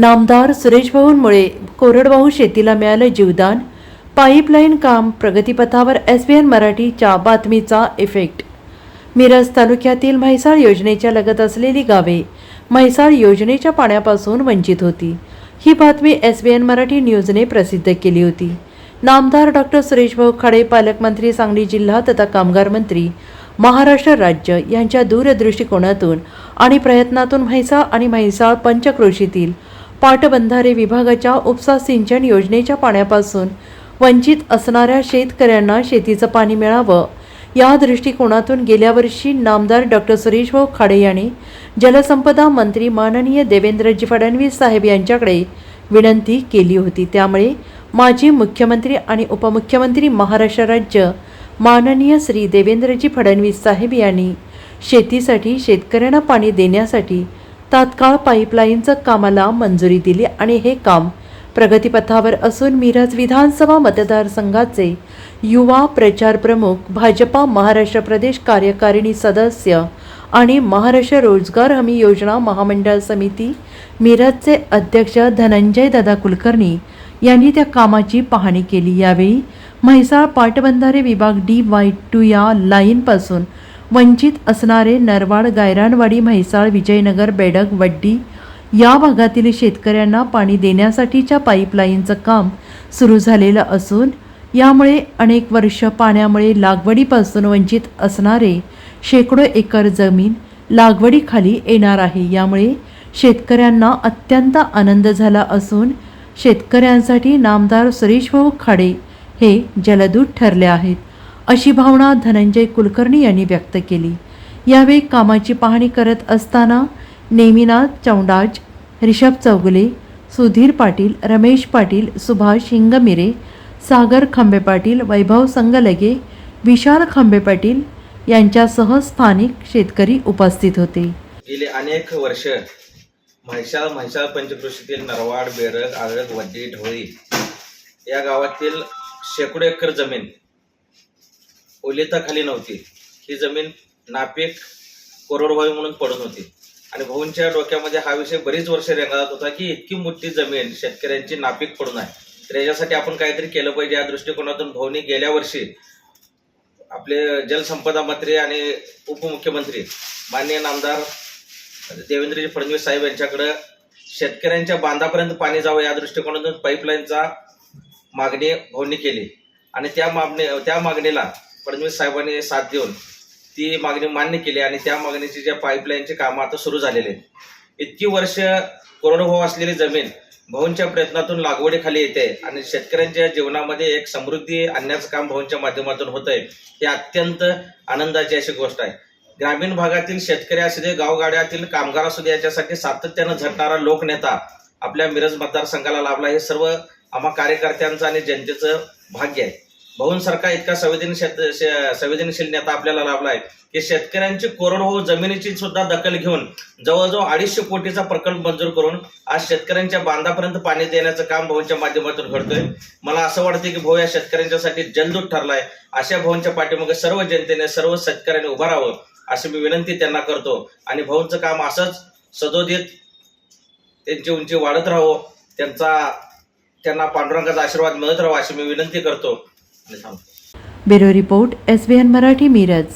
नामदार सुरेश भाऊंमुळे कोरडवाहू शेतीला मिळालं जीवदान. पाईपलाईन काम प्रगतीपथावर एस बी एन मराठीच्या बातमीचा इफेक्ट. मिरज तालुक्यातील म्हैसाळ योजनेच्या लगत असलेली गावे म्हैसाळ योजनेच्या पाण्यापासून वंचित होती. ही बातमी एस बी एन मराठी न्यूजने प्रसिद्ध केली होती. नामदार डॉक्टर सुरेशभाऊ खाडे पालकमंत्री सांगली जिल्हा तथा कामगार मंत्री महाराष्ट्र राज्य यांच्या दूरदृष्टिकोनातून आणि प्रयत्नातून म्हैसाळ आणि म्हैसाळ पंचक्रोशीतील पाटबंधारे विभागाच्या उपसा सिंचन योजनेच्या पाण्यापासून वंचित असणाऱ्या शेतकऱ्यांना शेतीचं पाणी मिळावं. या दृष्टिकोनातून गेल्या वर्षी नामदार डॉक्टर सुरेशभाऊ खाडे यांनी जलसंपदा मंत्री माननीय देवेंद्रजी फडणवीस साहेब यांच्याकडे विनंती केली होती. त्यामुळे माजी मुख्यमंत्री आणि उपमुख्यमंत्री महाराष्ट्र राज्य माननीय श्री देवेंद्रजी फडणवीस साहेब यांनी शेतीसाठी शेतकऱ्यांना पाणी देण्यासाठी तात्काळ पाईपलाईनचं कामाला मंजुरी दिली आणि हे काम प्रगतीपथावर असून मिरज विधानसभा मतदारसंघाचे युवा प्रचार प्रमुख भाजपा महाराष्ट्र प्रदेश कार्यकारिणी सदस्य आणि महाराष्ट्र रोजगार हमी योजना महामंडळ समिती मिरजचे अध्यक्ष धनंजय दादा कुलकर्णी यांनी त्या कामाची पाहणी केली. यावेळी म्हैसाळ पाटबंधारे विभाग डी वाय टू या लाईनपासून वंचित असणारे नरवाड गायरानवाडी म्हैसाळ विजयनगर बेडग वड्डी या भागातील शेतकऱ्यांना पाणी देण्यासाठीच्या पाईपलाईनचं काम सुरू झालेलं असून यामुळे अनेक वर्ष पाण्यामुळे लागवडीपासून वंचित असणारे शेकडो एकर जमीन लागवडीखाली येणार आहे. यामुळे शेतकऱ्यांना अत्यंत आनंद झाला असून शेतकऱ्यांसाठी नामदार सुरेशभाऊ खाडे हे जलदूत ठरले आहेत. अशी भावना धनंजय कुलकर्णी यांनी व्यक्त केली. यावेळी कामाची पाहणी करत असताना नेमिनाथ चौंडाज रिषभ चौगुले सुधीर पाटील रमेश पाटील सुभाष हिंगमिरे सागर खंबे पाटील वैभव संगलगे विशाल खंबे पाटील यांच्यासह स्थानिक शेतकरी उपस्थित होते. गेले अनेक वर्ष म्हैसाळ म्हैसाळ पंचकृषीतील नरवाड बेरग आळग वड्डी ढोळी या गावातील शेकडो एकर जमीन ओलेताखाली नव्हती. ही जमीन नापीक कोरडवाहू म्हणून पडून होती. आणि भाऊंच्या डोक्यामध्ये हा विषय बरीच वर्ष रेंगाळत होता की इतकी मोठी जमीन शेतकऱ्यांची नापीक पडून आहे. तर याच्यासाठी आपण काहीतरी केलं पाहिजे. या दृष्टिकोनातून भाऊनी गेल्या वर्षी आपले जलसंपदा मंत्री आणि उपमुख्यमंत्री माननीय नामदार देवेंद्रजी फडणवीस साहेब यांच्याकडं शेतकऱ्यांच्या बांधापर्यंत पाणी जावं या दृष्टिकोनातून पाईपलाईनचा मागणी भाऊंनी केली. आणि त्या मागणी त्या मागणीला फडणवीस साहेबांनी साथ देऊन ती मागणी मान्य केली आणि त्या मागणीची ज्या पाईपलाईनचे कामं आता सुरू झालेले आहेत. इतकी वर्ष कोरडभाऊ असलेली जमीन भाऊंच्या प्रयत्नातून लागवडीखाली येते आणि शेतकऱ्यांच्या जीवनामध्ये एक समृद्धी आणण्याचं काम भाऊंच्या माध्यमातून होत आहे ही अत्यंत आनंदाची अशी गोष्ट आहे. ग्रामीण भागातील शेतकरी असू दे गावगाड्यातील कामगार असू दे याच्यासाठी सातत्यानं झटणारा लोकनेता आपल्या मिरज मतदारसंघाला लाभला. हे सर्व आम्हा कार्यकर्त्यांचं आणि जनतेचं भाग्य आहे. भाऊंसारखा इतका संवेदनशील संवेदनशील नेता आपल्याला लाभला आहे की शेतकऱ्यांची कोरडवाहू जमिनीची सुद्धा दखल घेऊन जवळजवळ अडीचशे कोटीचा प्रकल्प मंजूर करून आज शेतकऱ्यांच्या बांधापर्यंत पाणी देण्याचं काम भाऊंच्या माध्यमातून घडतोय. मला असं वाटतं की भाऊ या शेतकऱ्यांच्यासाठी जलदूत ठरलाय. अशा भाऊंच्या पाठीमागे सर्व जनतेने सर्व शेतकऱ्यांनी उभं राहावं अशी मी विनंती त्यांना करतो. आणि भाऊंचं काम असंच सदोदित त्यांची उंची वाढत राहावं त्यांचा त्यांना पांडुरंगाचा आशीर्वाद मिळत राहावा अशी मी विनंती करतो. Bureau report S B N Marathi Miraj.